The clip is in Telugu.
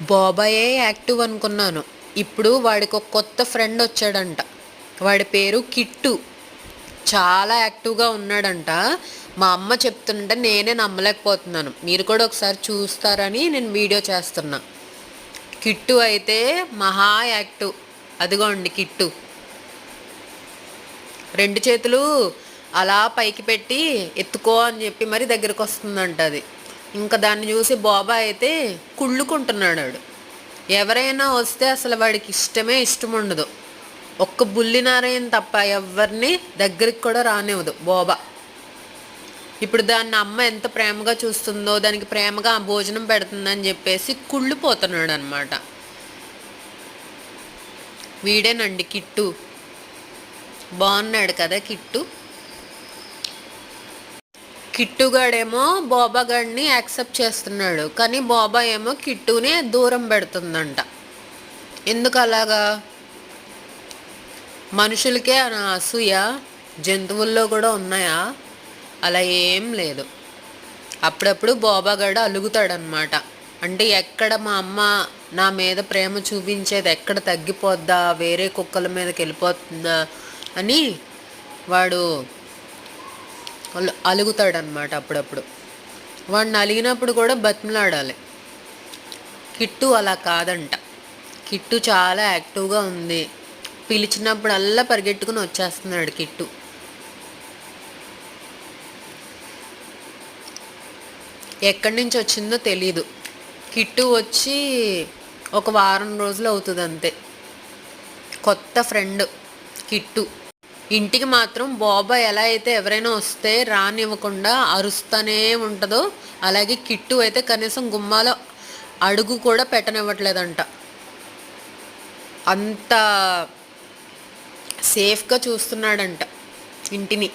బాబాయే యాక్టివ్ అనుకున్నాను. ఇప్పుడు వాడికి ఒక కొత్త ఫ్రెండ్ వచ్చాడంట. వాడి పేరు కిట్టు. చాలా యాక్టివ్గా ఉన్నాడంట. మా అమ్మ చెప్తుంటే నేనే నమ్మలేకపోతున్నాను. మీరు కూడా ఒకసారి చూస్తారని నేను వీడియో చేస్తున్నా. కిట్టు అయితే మహా యాక్టివ్. అదిగోండి కిట్టు. రెండు చేతులు అలా పైకి పెట్టి ఎత్తుకో అని చెప్పి మరి దగ్గరకు వస్తుందంట అది. ఇంకా దాన్ని చూసి బాబా అయితే కుళ్ళుకుంటున్నాడు వాడు ఎవరైనా వస్తే అసలు వాడికి ఇష్టమే ఇష్టం ఉండదు. ఒక్క బుల్లి నారాయణ తప్ప ఎవరిని దగ్గరికి కూడా రానివ్వదు బోబా. ఇప్పుడు దాన్ని అమ్మ ఎంత ప్రేమగా చూస్తుందో దానికి ప్రేమగా భోజనం పెడుతుందని చెప్పేసి కుళ్ళిపోతున్నాడు అనమాట వీడేనండి కిట్టు. బాగున్నాడు కదా కిట్టు. కిట్టుగాడేమో బాబాగాడిని యాక్సెప్ట్ చేస్తున్నాడు. కానీ బాబా ఏమో కిట్టునే దూరం పెడుతుందంట. ఎందుకు అలాగా? మనుషులకే ఆ అసూయ జంతువుల్లో కూడా ఉన్నాయా? అలా ఏం లేదు. అప్పుడప్పుడు బాబాగాడు అలుగుతాడనమాట అంటే ఎక్కడ మా అమ్మ నా మీద ప్రేమ చూపించేది ఎక్కడ తగ్గిపోద్దా? వేరే కుక్కల మీదకి వెళ్ళిపోతుందా? అని వాడు అలుగుతాడనమాట అప్పుడప్పుడు. వాడిని అలిగినప్పుడు కూడా బతిమలాడాలి. కిట్టు అలా కాదంట. కిట్టు చాలా యాక్టివ్గా ఉంది. పిలిచినప్పుడల్లా పరిగెట్టుకుని వచ్చేస్తున్నాడు కిట్టు. ఎక్కడి నుంచి వచ్చిందో తెలీదు. కిట్టు వచ్చి ఒక వారం రోజులు అవుతుంది అంతే కొత్త ఫ్రెండ్ కిట్టు. ఇంటికి మాత్రం బాబా ఎలా అయితే ఎవరైనా వస్తే రానివ్వకుండా అరుస్తూనే ఉంటుందో అలాగే కిట్టు అయితే కనీసం గుమ్మాలో అడుగు కూడా పెట్టనివ్వట్లేదంట. అంత సేఫ్గా చూస్తున్నాడంట ఇంటిని.